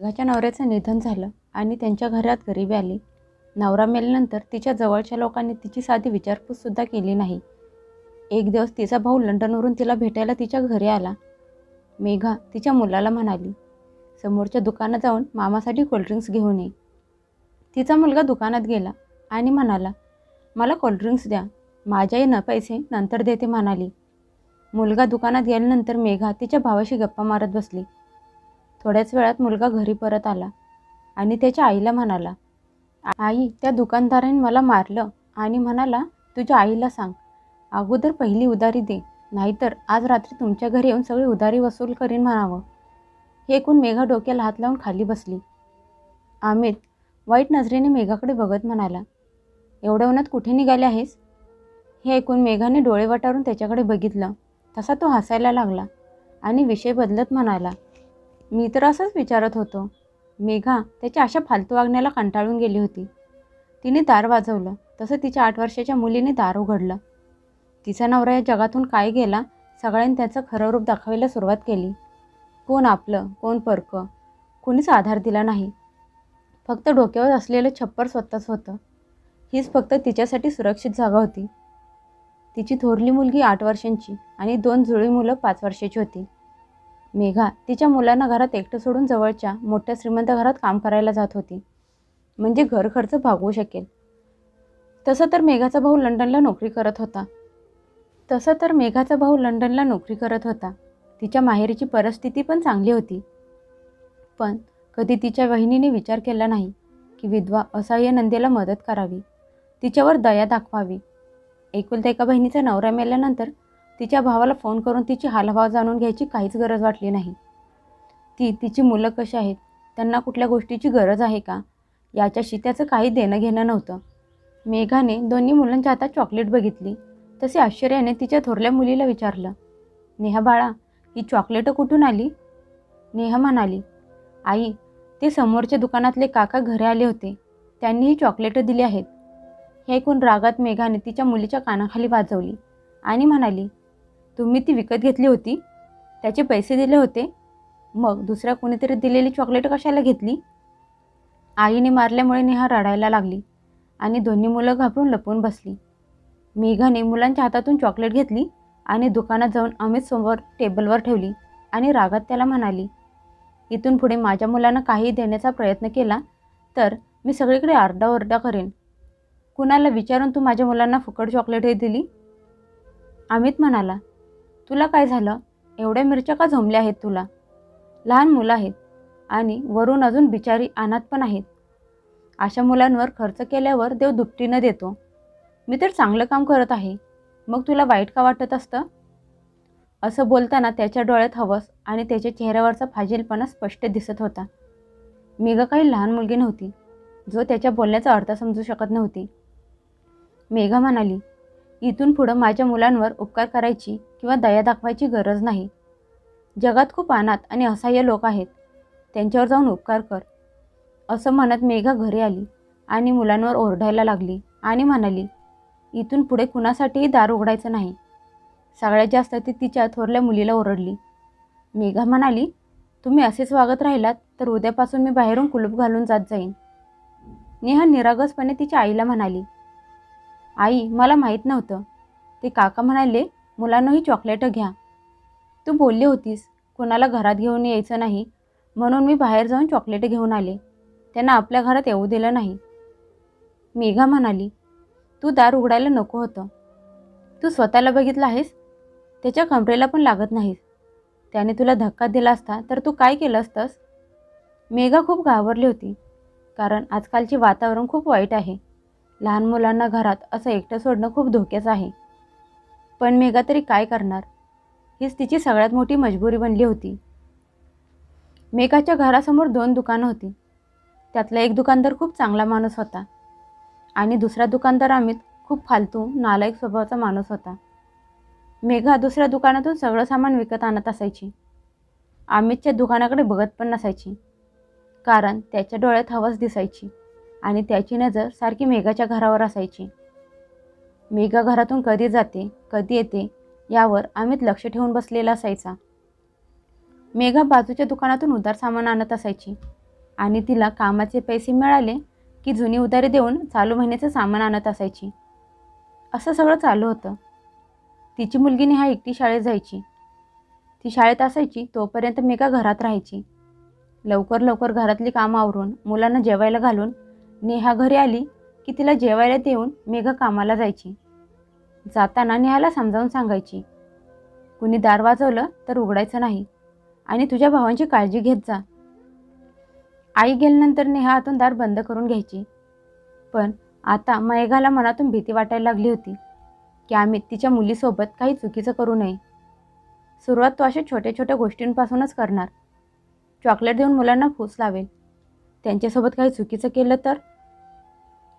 मेघाच्या नवऱ्याचं निधन झालं आणि त्यांच्या घरात गरिबी आली. नवरा मेल्यानंतर तिच्या जवळच्या लोकांनी तिची साधी विचारपूससुद्धा केली नाही. एक दिवस तिचा भाऊ लंडनवरून तिला भेटायला तिच्या घरी आला. मेघा तिच्या मुलाला म्हणाली समोरच्या दुकानात जाऊन मामासाठी कोल्ड्रिंक्स घेऊन ये. तिचा मुलगा दुकानात गेला आणि म्हणाला मला कोल्ड्रिंक्स द्या. माझ्याही न पैसे नंतर देते म्हणाली. मुलगा दुकानात गेल्यानंतर मेघा तिच्या भावाशी गप्पा मारत बसली. थोड्याच वेळात मुलगा घरी परत आला आणि त्याच्या आईला म्हणाला आई त्या दुकानदाराने मला मारलं आणि म्हणाला तुझ्या आईला सांग अगोदर पहिली उधारी दे नाहीतर आज रात्री तुमच्या घरी येऊन सगळी उधारी वसूल करीन म्हणावं. हे ऐकून मेघा डोक्याला हात लावून खाली बसली. अमित वाईट नजरेने मेघाकडे बघत म्हणाला एवढ्या उन्हात कुठे निघाले आहेस? हे ऐकून मेघाने डोळे वटारून त्याच्याकडे बघितलं. तसा तो हसायला लागला आणि विषय बदलत म्हणाला मी तर असंच विचारत होतो. मेघा त्याच्या अशा फालतू वागण्याला कंटाळून गेली होती. तिने दार वाजवलं. तसं तिच्या आठ वर्षाच्या मुलीने दार उघडलं. तिचा नवरा या जगातून काय गेला सगळ्यांनी त्याचं खरं रूप दाखवायला सुरुवात केली. कोण आपलं कोण परकं? कोणीच आधार दिला नाही. फक्त डोक्यावर असलेलं छप्पर स्वतःच होतं. हीच फक्त तिच्यासाठी सुरक्षित जागा होती. तिची थोरली मुलगी आठ वर्षांची आणि दोन जुळी मुलं पाच वर्षाची होती. मेघा तिच्या मुलांना घरात एकटं सोडून जवळच्या मोठ्या श्रीमंत घरात काम करायला जात होती. म्हणजे घर खर्च भागवू शकेल. तसं तर मेघाचा भाऊ लंडनला नोकरी करत होता. तसं तर मेघाचा भाऊ लंडनला नोकरी करत होता. तिच्या माहेरीची परिस्थिती पण चांगली होती. पण कधी तिच्या बहिणीने विचार केला नाही की विधवा असहाय्य नंदेला मदत करावी. तिच्यावर दया दाखवावी. एकुलता एका बहिणीचा नवरा मेल्यानंतर तिच्या भावाला फोन करून तिची हालभाव जाणून घ्यायची काहीच गरज वाटली नाही. ती तिची मुलं कशी आहेत त्यांना कुठल्या गोष्टीची गरज आहे का? याच्याशी त्याचं काही देणं घेणं नव्हतं. मेघाने दोन्ही मुलांच्या हातात चॉकलेट बघितली. तसे आश्चर्याने तिच्या थोरल्या मुलीला विचारलं नेहा बाळा ही चॉकलेटं कुठून आली? नेहा म्हणाली आई ते समोरच्या दुकानातले काका घरी आले होते. त्यांनी ही चॉकलेटं दिली आहेत. हे ऐकून रागात मेघाने तिच्या मुलीच्या कानाखाली वाजवली आणि म्हणाली तुम्ही ती विकत घेतली होती त्याचे पैसे दिले होते मग दुसऱ्या कोणीतरी दिलेली चॉकलेट कशाला घेतली? आईने मारल्यामुळे नेहा रडायला लागली आणि दोन्ही मुलं घाबरून लपून बसली. मेघाने मुलांच्या हातातून चॉकलेट घेतली आणि दुकानात जाऊन अमित समोर टेबलवर ठेवली आणि रागात त्याला म्हणाली इथून पुढे माझ्या मुलांना काही देण्याचा प्रयत्न केला तर मी सगळीकडे आरडाओरडा करेन. कुणाला विचारून तू माझ्या मुलांना फुकट चॉकलेटही दिली? अमित म्हणाला तुला काय झालं? एवढ्या मिरच्या का झोंबल्या आहेत तुला? लहान मुलं आहेत आणि वरून अजून बिचारी अनाथ पण आहेत. अशा मुलांवर खर्च केल्यावर देव दुपटीनं देतो. मी तर चांगलं काम करत आहे. मग तुला वाईट का वाटत असतं? असं बोलताना त्याच्या डोळ्यात हवस आणि त्याच्या चेहऱ्यावरचा फाजीलपणा स्पष्ट दिसत होता. मेघा काही लहान मुलगी नव्हती. जो त्याच्या बोलण्याचा अर्थ समजू शकत नव्हती. मेघा म्हणाली इथून पुढं माझ्या मुलांवर उपकार करायची किंवा दया दाखवायची गरज नाही. जगात खूप अनाथ आणि असहाय्य लोक आहेत. त्यांच्यावर जाऊन उपकार कर. असं म्हणत मेघा घरी आली आणि मुलांवर ओरडायला लागली आणि म्हणाली इथून पुढे कुणासाठीही दार उघडायचं नाही. सगळ्यात जास्त ती तिच्या थोरल्या मुलीला ओरडली. मेघा म्हणाली तुम्ही असेच वागत राहिलात तर उद्यापासून मी बाहेरून कुलूप घालून जात जाईन. नेहा निरागसपणे तिच्या आईला म्हणाली आई मला माहीत नव्हतं. ते काका म्हणाले मुलांनाही चॉकलेटं घ्या. तू बोलली होतीस कोणाला घरात घेऊन यायचं नाही म्हणून मी बाहेर जाऊन चॉकलेट घेऊन आले. त्यांना आपल्या घरात येऊ दिलं नाही. मेघा म्हणाली तू दार उघडायला नको होतं. तू स्वतःला बघितलं आहेस? त्याच्या कमरेला पण लागत नाहीस. त्याने तुला धक्का दिला असता तर तू काय केलं असतंस? मेघा खूप घाबरली होती कारण आजकालचे वातावरण खूप वाईट आहे. लहान मुलांना घरात असं एकटं सोडणं खूप धोक्याचं आहे. पण मेघा तरी काय करणार? हीच तिची सगळ्यात मोठी मजबुरी बनली होती. मेघाच्या घरासमोर दोन दुकानं होती. त्यातला एक दुकानदार खूप चांगला माणूस होता. आणि दुसरा दुकानदार अमित खूप फालतू नालायक स्वभावाचा माणूस होता. मेघा दुसऱ्या दुकानातून सगळं सामान विकत आणत असायची. अमितच्या दुकानाकडे बघत पण नसायची. कारण त्याच्या डोळ्यात हवस दिसायची आणि त्याची नजर सारखी मेघाच्या घरावर असायची. मेघा घरातून कधी जाते कधी येते यावर अमित लक्ष ठेवून बसलेला असायचा. मेघा बाजूच्या दुकानातून उधार सामान आणत असायची. आणि तिला कामाचे पैसे मिळाले की जुनी उधारी देऊन चालू महिन्याचं सामान आणत असायची. असं सगळं चालू होतं. तिची मुलगी नेहा एकटी शाळेत जायची. ती शाळेत असायची तोपर्यंत मेघा घरात राहायची. लवकर लवकर घरातली कामं आवरून मुलांना जेवायला घालून नेहा घरी आली की तिला जेवायला देऊन मेघा कामाला जायची. जाताना नेहाला समजावून सांगायची कुणी दार वाजवलं तर उघडायचं नाही आणि तुझ्या भावांची काळजी घेत जा. आई गेल्यानंतर नेहा आतून दार बंद करून घ्यायची. पण आता मेघाला मनातून भीती वाटायला लागली होती की आम्ही तिच्या मुलीसोबत काही चुकीचं करू नये. सुरुवात तो अशा छोट्या छोट्या गोष्टींपासूनच करणार. चॉकलेट देऊन मुलांना फूस लावेल. त्यांच्यासोबत काही चुकीचं केलं तर?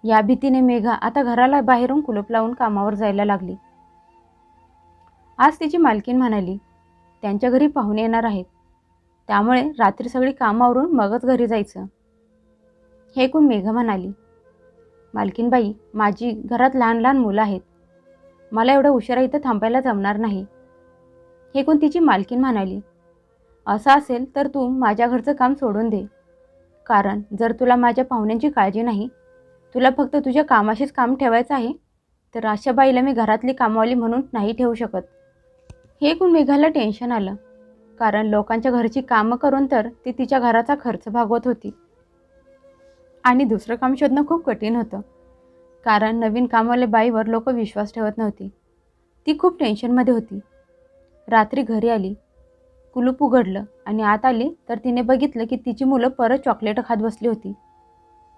या भीतीने मेघा आता घराला बाहेरून कुलूप लावून कामावर जायला लागली. आज तिची मालकीन म्हणाली त्यांच्या घरी पाहुणे येणार आहेत. त्यामुळे रात्री सगळी कामावरून मगच घरी जायचं. हे ऐकून मेघा म्हणाली मालकीनबाई माझी घरात लहान लहान मुलं आहेत. मला एवढं उशिरा इथं थांबायला जमणार नाही. हे कोण तिची मालकीन म्हणाली असं असेल तर तू माझ्या घरचं काम सोडून दे. कारण जर तुला माझ्या पाहुण्यांची काळजी नाही तुला फक्त तुझ्या कामाशीच काम ठेवायचं आहे तर अशा बाईला मी घरातली कामवाली म्हणून नाही ठेवू शकत. हे ऐकून मेघाला टेन्शन आलं. कारण लोकांच्या घरची कामं करून तर ती तिच्या घराचा खर्च भागवत होती. आणि दुसरं काम शोधणं खूप कठीण होतं. कारण नवीन कामवाले बाईवर लोक विश्वास ठेवत नव्हती. ती खूप टेन्शनमध्ये होती. रात्री घरी आली. कुलूप उघडलं आणि आत आली तर तिने बघितलं की तिची मुलं परत चॉकलेटं खात बसली होती.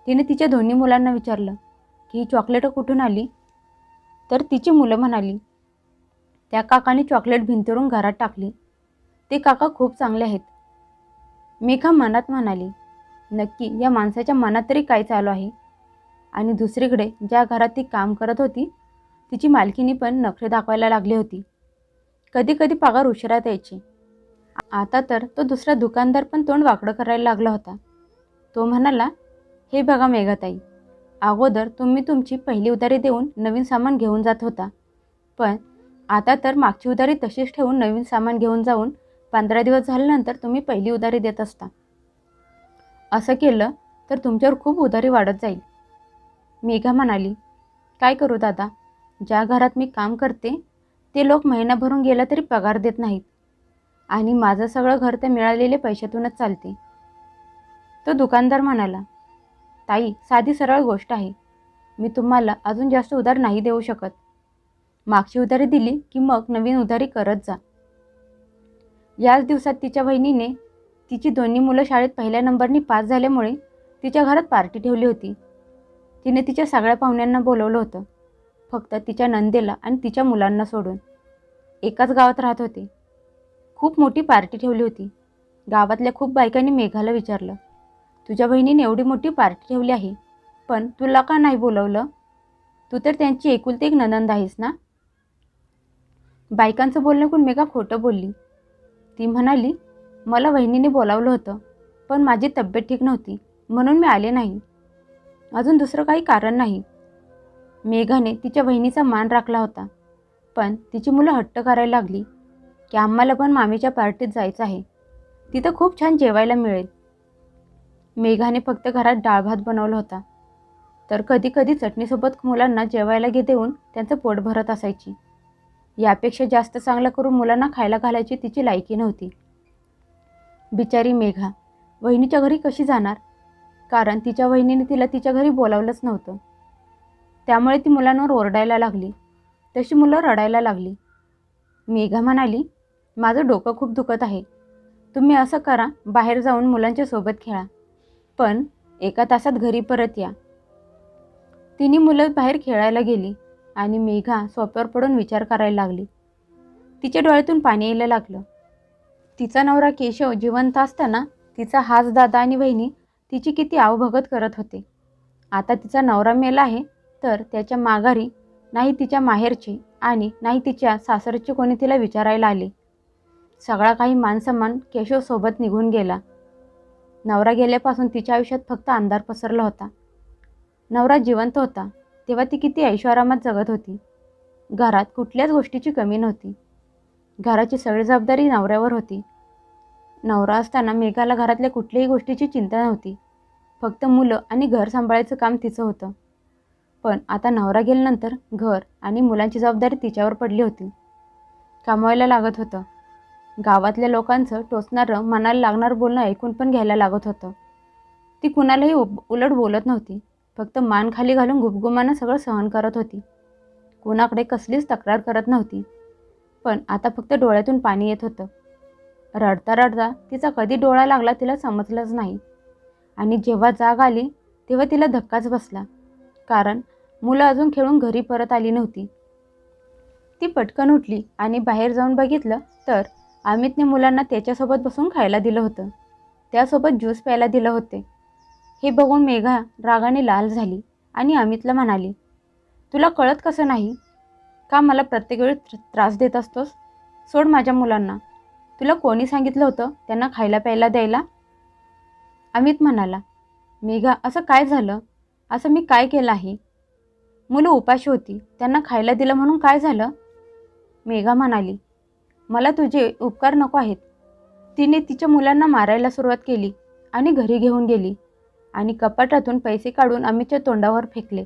तिने तिच्या दोन्ही मुलांना विचारलं की ही चॉकलेटं कुठून आली? तर तिची मुलं म्हणाली त्या काकाने चॉकलेट भिंतीवरून घरात टाकली. ते काका खूप चांगले आहेत. मेघा मनात म्हणाली नक्की या माणसाच्या मनात तरी काय चालू आहे? आणि दुसरीकडे ज्या घरात ती काम करत होती तिची मालकीनी पण नखरे दाखवायला लागली होती. कधी कधी पगार उशिरात यायची. आता तर तो दुसरा दुकानदार पण तोंड वाकडं करायला लागला होता. तो म्हणाला हे बघा मेघाताई. अगोदर तुम्ही तुमची पहिली उधारी देऊन नवीन सामान घेऊन जात होता. पण आता तर मागची उधारी तशीच ठेवून नवीन सामान घेऊन जाऊन पंधरा दिवस झाल्यानंतर तुम्ही पहिली उधारी देत असता. असं केलं तर तुमच्यावर खूप उधारी वाढत जाईल. मेघा म्हणाली काय करू दादा? ज्या घरात मी काम करते ते लोक महिना भरून गेला तरी पगार देत नाहीत. आणि माझं सगळं घर त्या मिळालेले पैशातूनच चालते. तो दुकानदार म्हणाला ताई साधी सरळ गोष्ट आहे. मी तुम्हाला अजून जास्त उधार नाही देऊ शकत. मागची उधारी दिली की मग नवीन उधारी करत जा. याच दिवसात तिच्या बहिणीने तिची दोन्ही मुलं शाळेत पहिल्या नंबरनी पास झाल्यामुळे तिच्या घरात पार्टी ठेवली होती. तिने तिच्या सगळ्या पाहुण्यांना बोलवलं होतं. फक्त तिच्या नंदेला आणि तिच्या मुलांना सोडून. एकाच गावात राहत होते. खूप मोठी पार्टी ठेवली होती. गावातल्या खूप बायकांनी मेघाला विचारलं. तुझ्या बहिणीने एवढी मोठी पार्टी ठेवली आहे पण तुला का नाही बोलवलं? तू तर त्यांची एकुलती एक ननंद आहेस ना? बायकांचं बोलणं कोण मेघा खोटं बोलली. ती म्हणाली मला वहिनीने बोलावलं होतं पण माझी तब्येत ठीक नव्हती म्हणून मी आले नाही. अजून दुसरं काही कारण नाही. मेघाने तिच्या बहिणीचा मान राखला होता पण तिची मुलं हट्ट करायला लागली की आम्हाला पण मामीच्या पार्टीत जायचं आहे. तिथं खूप छान जेवायला मिळेल. मेघाने फक्त घरात डाळ भात बनवला होता. तर कधी कधी चटणीसोबत मुलांना जेवायला घे देऊन त्यांचं पोट भरत असायची. यापेक्षा जास्त चांगलं करून मुलांना खायला घालायची तिची लायकी नव्हती. बिचारी मेघा वहिनीच्या घरी कशी जाणार? कारण तिच्या वहिनीने तिला तिच्या घरी बोलावलंच नव्हतं. त्यामुळे ती मुलांवर ओरडायला लागली. तशी मुलं रडायला लागली. मेघा म्हणाली माझं डोकं खूप दुखत आहे. तुम्ही असं करा बाहेर जाऊन मुलांच्या सोबत खेळा. पण एका तासात घरी परत या. तिन्ही मुलं बाहेर खेळायला गेली आणि मेघा सोप्यावर पडून विचार करायला लागली. तिच्या डोळ्यातून पाणी यायला लागलं. तिचा नवरा केशव जिवंत असताना तिचा हाच दादा आणि बहिणी तिची किती आवभगत करत होते. आता तिचा नवरा मेला आहे तर त्याच्या माघारी नाही तिच्या माहेरची आणि नाही तिच्या सासरची कोणी तिला विचारायला आले. सगळा काही मानसन्मान केशवसोबत निघून गेला. नवरा गेल्यापासून तिच्या आयुष्यात फक्त अंधार पसरला होता. नवरा जिवंत होता तेव्हा ती किती ऐशोआरामात जगत होती. घरात कुठल्याच गोष्टीची कमी नव्हती. घराची सगळी जबाबदारी नवऱ्यावर होती. नवरा असताना मेघाला घरातल्या कुठल्याही गोष्टीची चिंता नव्हती. फक्त मुलं आणि घर सांभाळायचं काम तिचं होतं. पण आता नवरा गेल्यानंतर घर आणि मुलांची जबाबदारी तिच्यावर पडली होती. कमवायला लागत होतं. गावातल्या लोकांचं टोचणारं मनाला लागणार बोलणं ऐकून पण घ्यायला लागत होतं. ती कुणालाही उलट बोलत नव्हती. फक्त मान खाली घालून गुपगुमानं सगळं सहन करत होती. कुणाकडे कसलीच तक्रार करत नव्हती. पण आता फक्त डोळ्यातून पाणी येत होतं. रडता रडता तिचा कधी डोळा लागला तिला समजलंच नाही. आणि जेव्हा जाग आली तेव्हा तिला धक्काच बसला. कारण मुलं अजून खेळून घरी परत आली नव्हती. ती पटकन उठली आणि बाहेर जाऊन बघितलं तर अमितने मुलांना त्याच्यासोबत बसून खायला दिलं होतं. त्यासोबत ज्यूस प्यायला दिलं होते. हे बघून मेघा रागाने लाल झाली आणि अमितला म्हणाली तुला कळत कसं नाही? का मला प्रत्येक वेळी त्रास देत असतोस? सोड माझ्या मुलांना. तुला कोणी सांगितलं होतं त्यांना खायला प्यायला द्यायला? अमित म्हणाला मेघा असं काय झालं? असं मी काय केलं आहे? मुलं उपाशी होती त्यांना खायला दिलं म्हणून काय झालं? मेघा म्हणाली मला तुझे उपकार नको आहेत. तिने तिच्या मुलांना मारायला सुरुवात केली आणि घरी घेऊन गेली आणि कपाटातून पैसे काढून अमितच्या तोंडावर फेकले.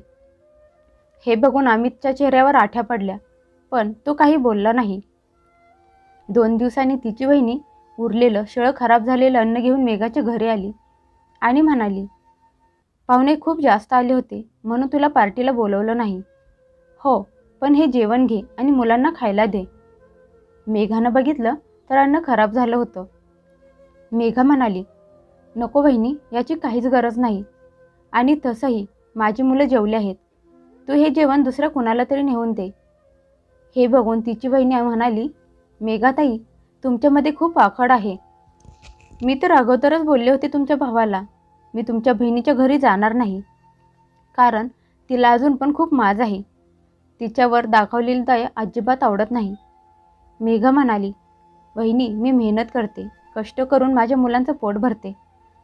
हे बघून अमितच्या चेहऱ्यावर आठ्या पडल्या पण तो काही बोलला नाही. दोन दिवसांनी तिची वहिनी उरलेलं शळं खराब झालेलं अन्न घेऊन मेघाच्या घरी आली आणि म्हणाली पाहुणे खूप जास्त आले होते म्हणून तुला पार्टीला बोलवलं नाही. हो पण हे जेवण घे आणि मुलांना खायला दे. मेघानं बघितलं तर अन्न खराब झालं होतं. मेघा म्हणाली नको बहिणी याची काहीच गरज नाही. आणि तसंही माझी मुलं जेवली आहेत. तू हे जेवण दुसऱ्या कुणाला तरी नेऊन दे. हे बघून तिची बहिणी म्हणाली मेघाताई तुमच्यामध्ये खूप आखड आहे. मी तर अगोदरच बोलले होते तुमच्या भावाला. मी तुमच्या बहिणीच्या घरी जाणार नाही. कारण तिला अजून पण खूप माज आहे. तिच्यावर दाखवलेली दया अजिबात आवडत नाही. मेघा म्हणाली वहिनी मी मेहनत करते. कष्ट करून माझ्या मुलांचं पोट भरते.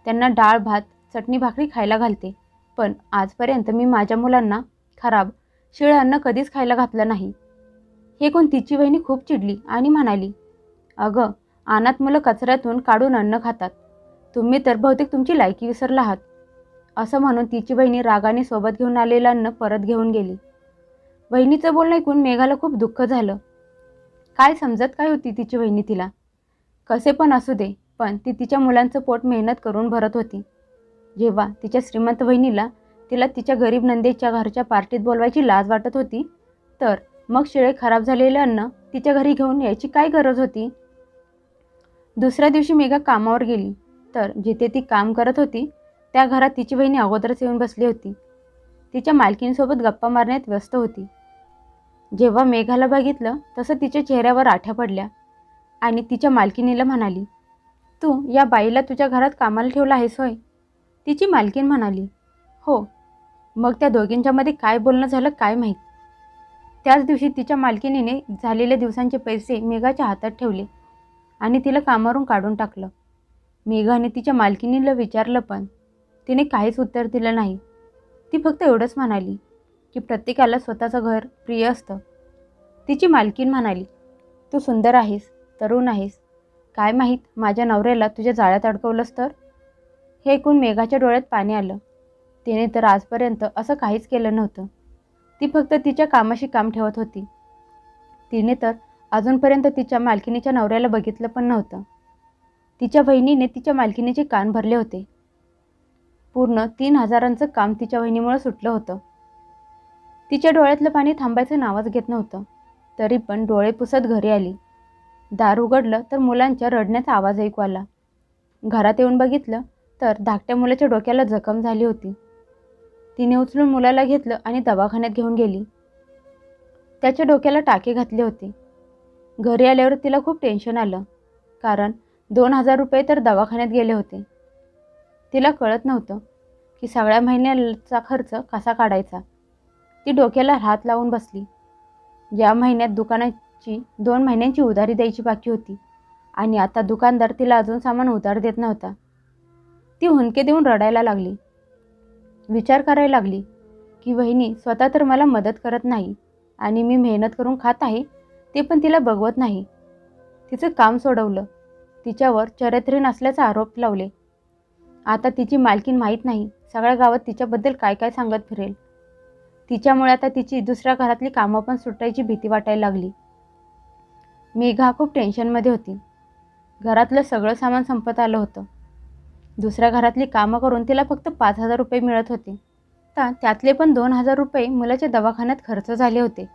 त्यांना डाळ भात चटणी भाकरी खायला घालते. पण आजपर्यंत मी माझ्या मुलांना खराब शिळ अन्न कधीच खायला घातलं नाही. हे कोण तिची बहिणी खूप चिडली आणि म्हणाली अगं अनाथ मुलं कचऱ्यातून काढून अन्न खातात. तुम्ही तर बहुतेक तुमची लायकी विसरला आहात. असं म्हणून तिची बहिणी रागाने सोबत घेऊन आलेलं अन्न परत घेऊन गेली. बहिणीचं बोलणं ऐकून मेघाला खूप दुःख झालं. काय समजत काय होती तिची बहिणी तिला? कसे पण असू दे पण ती तिच्या मुलांचं पोट मेहनत करून भरत होती. जेव्हा तिच्या श्रीमंत बहिणीला तिला तिच्या गरीब नंदेच्या घरच्या पार्टीत बोलवायची लाज वाटत होती तर मग शिळे खराब झालेले अन्न तिच्या घरी घेऊन यायची काय गरज होती? दुसऱ्या दिवशी मेघा कामावर गेली तर जिथे ती काम करत होती त्या घरात तिची बहिणी अगोदरच येऊन बसली होती. तिच्या मालकीणसोबत गप्पा मारण्यात व्यस्त होती. जेव्हा मेघाला बघितलं तसं तिच्या चेहऱ्यावर आठ्या पडल्या. आणि तिच्या मालकिनीला म्हणाली तू या बाईला तुझ्या घरात कामाला ठेवला आहेस होय? तिची मालकीन म्हणाली हो. मग त्या दोघींच्यामध्ये काय बोलणं झालं काय माहीत? त्याच दिवशी तिच्या मालकिनीने झालेल्या दिवसांचे पैसे मेघाच्या हातात ठेवले आणि तिला कामावरून काढून टाकलं. मेघाने तिच्या मालकिनीला विचारलं पण तिने काहीच उत्तर दिलं नाही. ती फक्त एवढंच म्हणाली की प्रत्येकाला स्वतःचं घर प्रिय असतं. तिची मालकीन म्हणाली तू सुंदर आहेस तरुण आहेस. काय माहीत माझ्या नवऱ्याला तुझ्या जाळ्यात अडकवलंस तर? हे ऐकून मेघाच्या डोळ्यात पाणी आलं. तिने तर आजपर्यंत असं काहीच केलं नव्हतं. ती फक्त तिच्या कामाशी काम ठेवत होती. तिने तर अजूनपर्यंत तिच्या मालकिनीच्या नवऱ्याला बघितलं पण नव्हतं. तिच्या बहिणीने तिच्या मालकिनीचे कान भरले होते. पूर्ण तीन हजारांचं काम तिच्या बहिणीमुळे सुटलं होतं. तिच्या डोळ्यातलं पाणी थांबायचं नावच घेत नव्हतं. तरी पण डोळे पुसत घरी आली. दार उघडलं तर मुलांच्या रडण्याचा आवाज ऐकू आला. घरात येऊन बघितलं तर धाकट्या मुलाच्या डोक्याला जखम झाली होती. तिने उचलून मुलाला घेतलं आणि दवाखान्यात घेऊन गेली. त्याच्या डोक्याला टाके घातले होते. घरी आल्यावर तिला खूप टेन्शन आलं. कारण दोन हजार रुपये तर दवाखान्यात गेले होते. तिला कळत नव्हतं की सगळ्या महिन्याचा खर्च कसा काढायचा. ती डोक्याला हात लावून बसली. या महिन्यात दुकानाची दोन महिन्यांची उधारी द्यायची बाकी होती. आणि आता दुकानदार तिला अजून सामान उधार देत नव्हता. ती हुंदके देऊन रडायला लागली. विचार करायला लागली की वहिनी स्वतः तर मला मदत करत नाही आणि मी मेहनत करून खात आहे ते पण तिला बघवत नाही. तिचं काम सोडवलं. तिच्यावर चरित्र्य नसल्याचा आरोप लावले. आता तिची मालकीन माहीत नाही सगळ्या गावात तिच्याबद्दल काय काय सांगत फिरेल. तिच्यामुळे आता तिची दुसऱ्या घरातली कामं पण सुटायची भीती वाटायला लागली. मेघा खूप टेन्शनमध्ये होती. घरातलं सगळं सामान संपत आलं होतं. दुसऱ्या घरातली कामं करून तिला फक्त पाच हजार रुपये मिळत होते. तर त्यातले पण दोन हजार रुपये मुलाच्या दवाखान्यात खर्च झाले होते.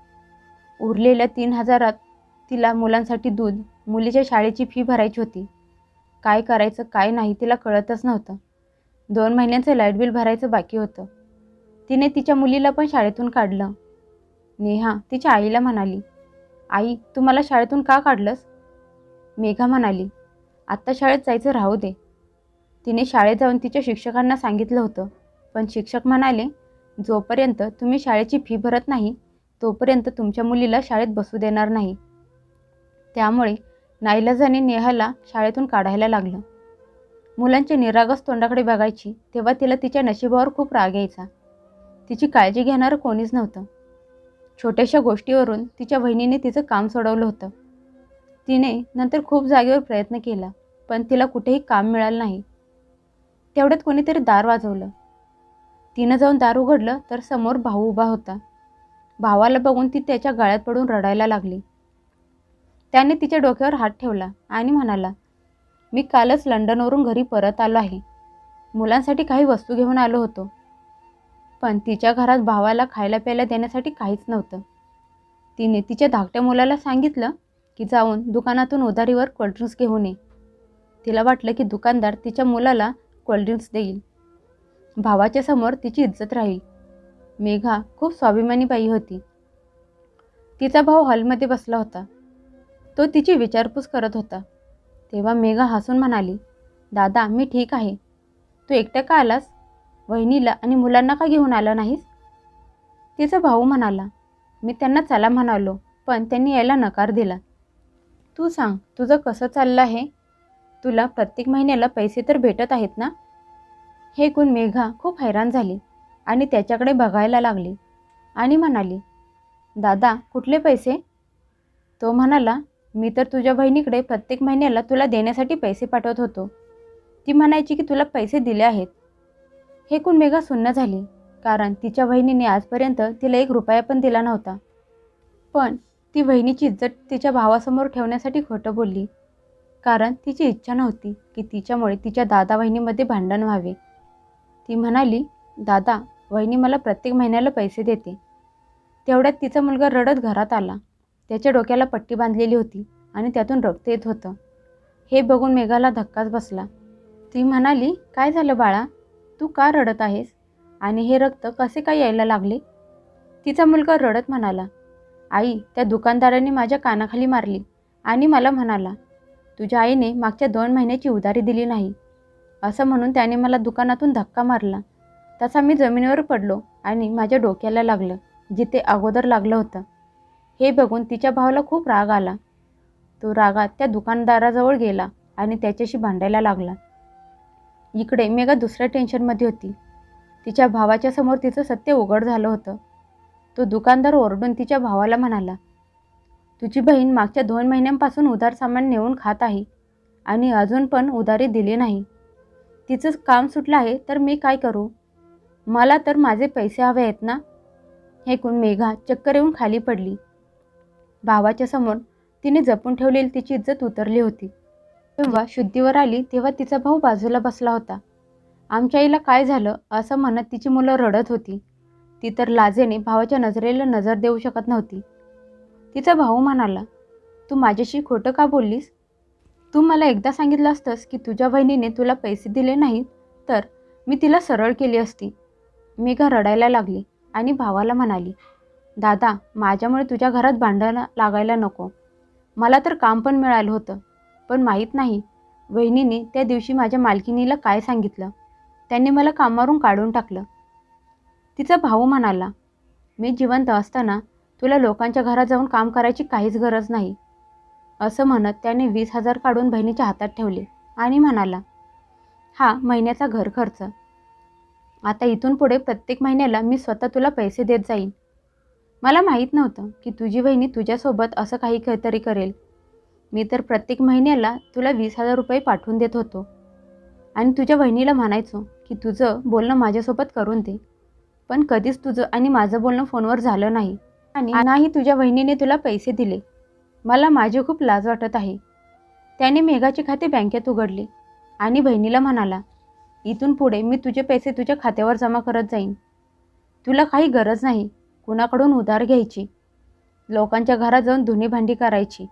उरलेल्या तीन हजारात तिला मुलांसाठी दूध मुलीच्या शाळेची फी भरायची होती. काय करायचं काय नाही तिला कळतच नव्हतं. दोन महिन्यांचं लाइट बिल भरायचं बाकी होतं. तिने तिच्या मुलीला पण शाळेतून काढलं. नेहा तिच्या आईला म्हणाली आई तू मला शाळेतून का काढलंस? मेघा म्हणाली आत्ता शाळेत जायचं राहू दे. तिने शाळेत जाऊन तिच्या शिक्षकांना सांगितलं होतं. पण शिक्षक म्हणाले जोपर्यंत तुम्ही शाळेची फी भरत नाही तोपर्यंत तुमच्या मुलीला शाळेत बसू देणार नाही. त्यामुळे नाईलाजाने नेहाला शाळेतून काढायला लागलं. मुलांच्या निरागस तोंडाकडे बघायची तेव्हा तिला तिच्या नशिबावर खूप राग यायचा. तिची काळजी घेणारं कोणीच नव्हतं. छोट्याशा गोष्टीवरून तिच्या बहिणीने तिचं काम सोडवलं होतं. तिने नंतर खूप जागेवर प्रयत्न केला पण तिला कुठेही काम मिळालं नाही. तेवढ्यात कोणीतरी दार वाजवलं. तिनं जाऊन दार उघडलं तर समोर भाऊ उभा होता. भावाला बघून ती त्याच्या गळ्यात पडून रडायला लागली. त्याने तिच्या डोक्यावर हात ठेवला आणि म्हणाला मी कालच लंडनवरून घरी परत आलो आहे. मुलांसाठी काही वस्तू घेऊन आलो होतो. पण तिच्या घरात भावाला खायला प्यायला देण्यासाठी काहीच नव्हतं. तिने तिच्या धाकट्या मुलाला सांगितलं की जाऊन दुकानातून उधारीवर कोल्ड्रिंक्स घेऊन ये. तिला वाटलं की दुकानदार तिच्या मुलाला कोल्ड्रिंक्स देईल. भावाच्या समोर तिची इज्जत राहील. मेघा खूप स्वाभिमानी बाई होती. तिचा भाऊ हॉलमध्ये बसला होता. तो तिची विचारपूस करत होता. तेव्हा मेघा हसून म्हणाली दादा मी ठीक आहे. तू एकट्या का आलास? वहिनीला आणि मुलांना का घेऊन आला नाहीस? तिचा भाऊ म्हणाला मी त्यांना चला म्हणालो पण त्यांनी यायला नकार दिला. तू सांग तुझं कसं चाललं आहे? तुला प्रत्येक महिन्याला पैसे तर भेटत आहेत ना? हे ऐकून मेघा खूप हैराण झाली आणि त्याच्याकडे बघायला लागली आणि म्हणाली दादा कुठले पैसे? तो म्हणाला मी तर तुझ्या बहिणीकडे प्रत्येक महिन्याला तुला देण्यासाठी पैसे पाठवत होतो. ती म्हणायची की तुला पैसे दिले आहेत. हे ऐकून मेघा सुन्न झाली? कारण तिच्या बहिणीने आजपर्यंत तिला एक रुपया पण दिला नव्हता. पण ती बहिणीची इज्जत तिच्या भावासमोर ठेवण्यासाठी खोटं बोलली. कारण तिची इच्छा नव्हती की तिच्यामुळे तिच्या दादा बहिणीमध्ये भांडण व्हावे. ती म्हणाली दादा वहिनी मला प्रत्येक महिन्याला पैसे देते. तेवढ्यात तिचा मुलगा रडत घरात आला. त्याच्या डोक्याला पट्टी बांधलेली होती आणि त्यातून रक्त येत होतं. हे बघून मेघाला धक्काच बसला. ती म्हणाली काय झालं बाळा? तू का रडत आहेस? आणि हे रक्त कसे काय यायला लागले? तिचा मुलगा रडत म्हणाला आई त्या दुकानदाराने माझ्या कानाखाली मारली आणि मला म्हणाला तुझ्या आईने मागच्या दोन महिन्याची उधारी दिली नाही. असं म्हणून त्याने मला दुकानातून धक्का मारला. तसा मी जमिनीवर पडलो आणि माझ्या डोक्याला लागलं जिथे अगोदर लागलं होतं. हे बघून तिच्या भावाला खूप राग आला. तो रागात त्या दुकानदाराजवळ गेला आणि त्याच्याशी भांडायला लागला. इकडे मेघा दुसऱ्या टेन्शनमध्ये होती. तिच्या भावाच्या समोर तिचं सत्य उघड झालं होतं. तो दुकानदार ओरडून तिच्या भावाला म्हणाला तुझी बहीण मागच्या दोन महिन्यांपासून उधार सामान नेऊन खात आहे आणि अजून पण उधारी दिली नाही. तिचं काम सुटलं आहे तर मी काय करू? मला तर माझे पैसे हवे आहेत ना? हे ऐकून मेघा चक्कर येऊन खाली पडली. भावाच्या समोर तिने जपून ठेवलेली तिची इज्जत उतरली होती. तेव्हा शुद्धीवर आली तेव्हा तिचा भाऊ बाजूला बसला होता. आमच्या आईला काय झालं? असं म्हणत तिची मुलं रडत होती. ती तर लाजेने भावाच्या नजरेला नजर देऊ शकत नव्हती. तिचा भाऊ म्हणाला तू माझ्याशी खोटं का बोललीस? तू मला एकदा सांगितलं असतंस की तुझ्या बहिणीने तुला पैसे दिले नाहीत तर मी तिला सरळ केली असती. मी घर रडायला लागली आणि भावाला म्हणाली दादा माझ्यामुळे तुझ्या घरात भांडणं लागायला नको. मला तर काम पण मिळालं होतं. पण माहीत नाही. वहिनीने त्या दिवशी माझ्या मालकिनीला काय सांगितलं? त्यांनी मला कामावरून काढून टाकलं. तिचा भाऊ म्हणाला मी जिवंत असताना तुला लोकांच्या घरात जाऊन काम करायची काहीच गरज नाही. असं म्हणत त्याने वीस हजार काढून बहिणीच्या हातात ठेवले आणि म्हणाला हा महिन्याचा घर खर्च. आता इथून पुढे प्रत्येक महिन्याला मी स्वतः तुला पैसे देत जाईन. मला माहीत नव्हतं की तुझी बहिणी तुझ्यासोबत असं काही काहीतरी करेल. मी तर प्रत्येक महिन्याला तुला वीस हजार रुपये पाठवून देत होतो. आणि तुझ्या बहिणीला म्हणायचो की तुझं बोलणं माझ्यासोबत करून दे. पण कधीच तुझं आणि माझं बोलणं फोनवर झालं नाही. आणि नाही तुझ्या बहिणीने तुला पैसे दिले. मला माझी खूप लाज वाटत आहे. त्याने मेघाचे खाते बँकेत उघडले. आणि बहिणीला म्हणाला इथून पुढे मी तुझे पैसे तुझ्या खात्यावर जमा करत जाईन. तुला काही गरज नाही. कुणाकडून उधार घ्यायची? लोकांच्या घरात जाऊन धुणी भांडी करायची.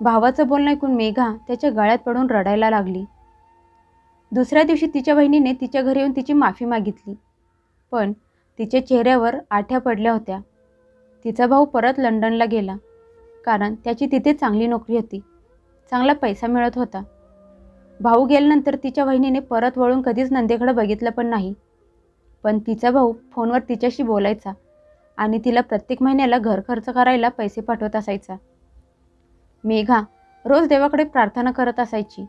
भावाचं बोलणं ऐकून मेघा त्याच्या गळ्यात पडून रडायला लागली. दुसऱ्या दिवशी तिच्या बहिणीने तिच्या घरी येऊन तिची माफी मागितली. पण तिच्या चेहऱ्यावर आठ्या पडल्या होत्या. तिचा भाऊ परत लंडनला गेला कारण त्याची तिथे चांगली नोकरी होती. चांगला पैसा मिळत होता. भाऊ गेल्यानंतर तिच्या बहिणीने परत वळून कधीच नंदेकडे बघितलं पण नाही. पण तिचा भाऊ फोनवर तिच्याशी बोलायचा आणि तिला प्रत्येक महिन्याला घर खर्च करायला पैसे पाठवत असायचा. मेघा रोज देवाकडे प्रार्थना करत असायची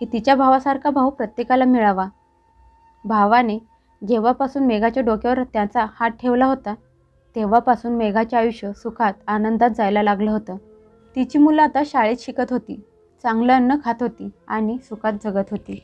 की तिच्या भावासारखा भाऊ प्रत्येकाला मिळावा. भावाने जेव्हापासून मेघाच्या डोक्यावर त्याचा हात ठेवला होता तेव्हापासून मेघाचे आयुष्य सुखात आनंदात जायला लागलं होतं. तिची मुलं आता शाळेत शिकत होती चांगलं अन्न खात होती आणि सुखात जगत होती.